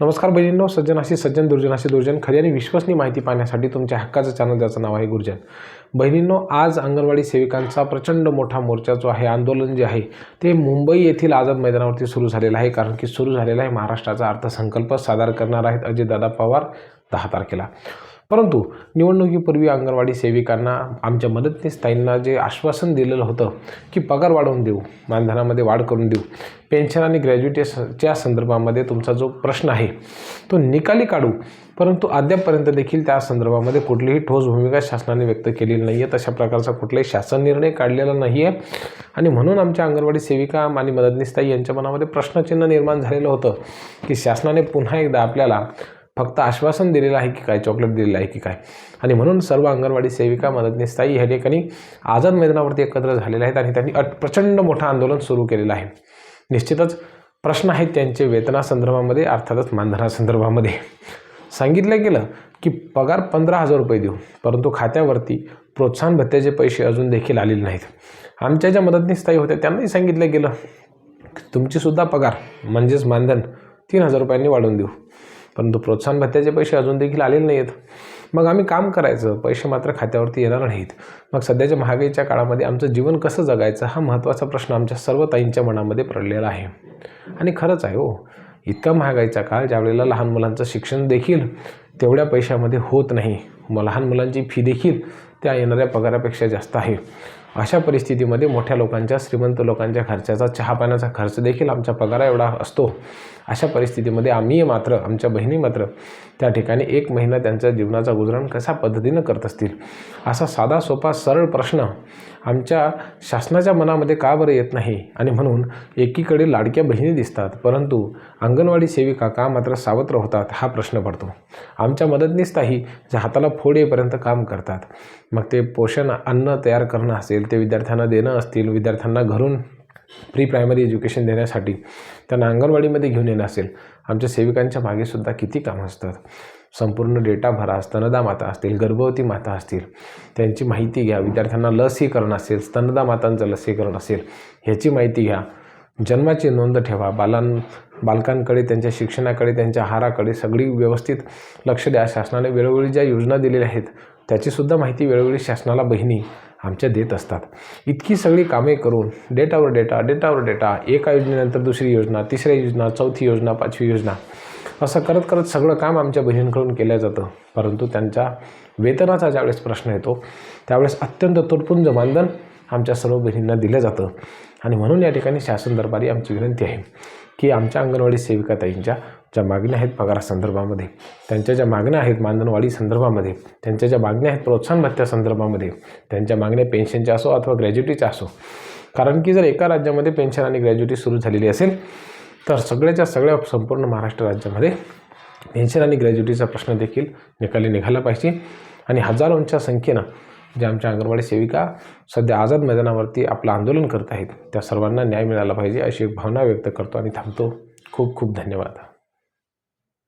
नमस्कार बहिणींनो सज्जनाशी सज्जन दुर्जनाशी दुर्जन खरी आणि विश्वसनीय माहिती पाहण्यासाठी तुमच्या हक्काचं चॅनल ज्याचं नाव आहे गुर्जन. बहिणींनो आज अंगणवाडी सेविकांचा प्रचंड मोठा मोर्चा जो आहे आंदोलन जे आहे ते मुंबई येथील आझाद मैदानावरती सुरू झालेलं आहे. कारण की सुरू झालेला आहे महाराष्ट्राचा अर्थसंकल्प. सादर करणार आहेत अजितदादा पवार दहा तारखेला. परंतु निवडणुकीपूर्वी अंगणवाडी सेविकांना आमच्या मदतनीस ताईंना जे आश्वासन दिलेलं होतं की पगार वाढवून देऊ मानधनामध्ये वाढ करून देऊ पेन्शन आणि ग्रॅज्युएटेसच्या संदर्भामध्ये तुमचा जो प्रश्न आहे तो निकाली काढू. परंतु अद्यापपर्यंत देखील त्या संदर्भामध्ये कुठलीही ठोस भूमिका शासनाने व्यक्त केलेली नाही आहे तशा प्रकारचा कुठलाही शासन निर्णय काढलेला नाही आहे आणि म्हणून आमच्या अंगणवाडी सेविका आणि मदतनीसताई यांच्या मनामध्ये प्रश्नचिन्ह निर्माण झालेलं होतं की शासनाने पुन्हा एकदा आपल्याला फक्त आश्वासन दिलेलं आहे की काय चॉकलेट दिलेलं आहे की काय? आणि म्हणून सर्व अंगणवाडी सेविका मदतनीसताई ह्या ठिकाणी आझाद मैदानावरती एकत्र झालेले आहेत आणि त्यांनी अट प्रचंड मोठं आंदोलन सुरू केलेलं आहे. निश्चितच प्रश्न आहेत त्यांचे वेतनासंदर्भामध्ये अर्थातच मानधनासंदर्भामध्ये. सांगितलं गेलं की पगार पंधरा हजार रुपये देऊ परंतु खात्यावरती प्रोत्साहन भत्त्याचे पैसे अजून देखील आलेले नाहीत. आमच्या ज्या मदतनीसताई होत्या त्यांनाही सांगितलं गेलं तुमचीसुद्धा पगार म्हणजेच मानधन तीन हजार रुपयांनी वाढवून देऊ. परंतु प्रोत्साहन भत्त्याचे पैसे अजून देखील आलेले नाही आहेत मग आम्ही काम करायचं पैसे मात्र खात्यावरती येणार नाहीत. मग सध्याच्या महागाईच्या काळामध्ये आमचं जीवन कसं जगायचं हा महत्त्वाचा प्रश्न आमच्या सर्व ताईंच्या मनामध्ये पडलेला आहे. आणि खरंच आहे हो इतका महागाईचा काळ ज्यावेळेला लहान मुलांचं शिक्षण देखील तेवढ्या पैशामध्ये होत नाही मग लहान मुलांची फी देखील त्या येणाऱ्या पगारापेक्षा जास्त आहे. अशा परिस्थितीमध्ये मोठ्या लोकांच्या श्रीमंत लोकांच्या खर्चाचा चहा पाण्याचा खर्च देखील आमच्या पगारा एवढा असतो. अशा परिस्थितीमध्ये आम्ही मात्र आमच्या बहिणी मात्र त्या ठिकाणी एक महिना त्यांच्या जीवनाचा गुजराण कशा पद्धतीनं करत असतील? असा साधा सोपा सरळ प्रश्न आमच्या शासनाच्या मनामध्ये का बरं येत नाही? आणि म्हणून एकीकडे लाडक्या बहिणी दिसतात परंतु अंगणवाडी सेविका का मात्र सावत्र होतात हा प्रश्न पडतो. आमच्या मदतनीसताही जे हाताला फोड येईपर्यंत काम करतात. मग ते पोषण अन्न तयार करणं असेल ते विद्यार्थ्यांना देणं असतील विद्यार्थ्यांना घरून प्री प्रायमरी एज्युकेशन देण्यासाठी त्यांना अंगणवाडीमध्ये घेऊन येणं असेल आमच्या सेविकांच्या मागेसुद्धा किती कामं असतात. संपूर्ण डेटा भरा स्तनदा माता असतील गर्भवती माता असतील त्यांची माहिती घ्या. विद्यार्थ्यांना लसीकरण असेल स्तनदा मातांचं लसीकरण असेल ह्याची माहिती घ्या. जन्माची नोंद ठेवा. बालां बालकांकडे त्यांच्या शिक्षणाकडे त्यांच्या आहाराकडे सगळी व्यवस्थित लक्ष द्या. शासनाने वेळोवेळी ज्या योजना दिलेल्या आहेत त्याचीसुद्धा माहिती वेळोवेळी शासनाला बहिणी आमच्या देत असतात. इतकी सगळी कामे करून डेटावर डेटा डेटावर डेटा एका योजनेनंतर दुसरी योजना तिसऱ्या योजना चौथी योजना पाचवी योजना असं करत करत सगळं काम आमच्या बहिणींकडून केलं जातं. परंतु त्यांच्या वेतनाचा ज्यावेळेस प्रश्न येतो त्यावेळेस अत्यंत तुटपुंज मानधन आमच्या सर्व बहिणींना दिलं जातं. आणि म्हणून या ठिकाणी शासन दरबारी आमची विनंती आहे की आमच्या अंगणवाडी सेविकाताईंच्या ज्या मागण्या आहेत पगारासंदर्भामध्ये त्यांच्या ज्या मागण्या आहेत मानधनवाढी संदर्भामध्ये त्यांच्या ज्या मागण्या आहेत प्रोत्साहन भत्त्या संदर्भामध्ये त्यांच्या मागण्या पेन्शनच्या असो अथवा ग्रॅज्युटीच्या असो. कारण की जर एका राज्यामध्ये पेन्शन आणि ग्रॅज्युटी सुरू झालेली असेल तर सगळ्याच्या सगळ्या संपूर्ण महाराष्ट्र राज्यामध्ये पेन्शन आणि ग्रॅज्युटीचा प्रश्न देखील निकाली निघाला पाहिजे. आणि हजारोंच्या संख्येनं ज्या आमच्या अंगणवाडी सेविका सध्या आझाद मैदानावरती आपलं आंदोलन करत आहेत. त्या सर्वांना न्याय मिळाला पाहिजे अशी एक भावना व्यक्त करतो आणि थांबतो. खूप खूप धन्यवाद.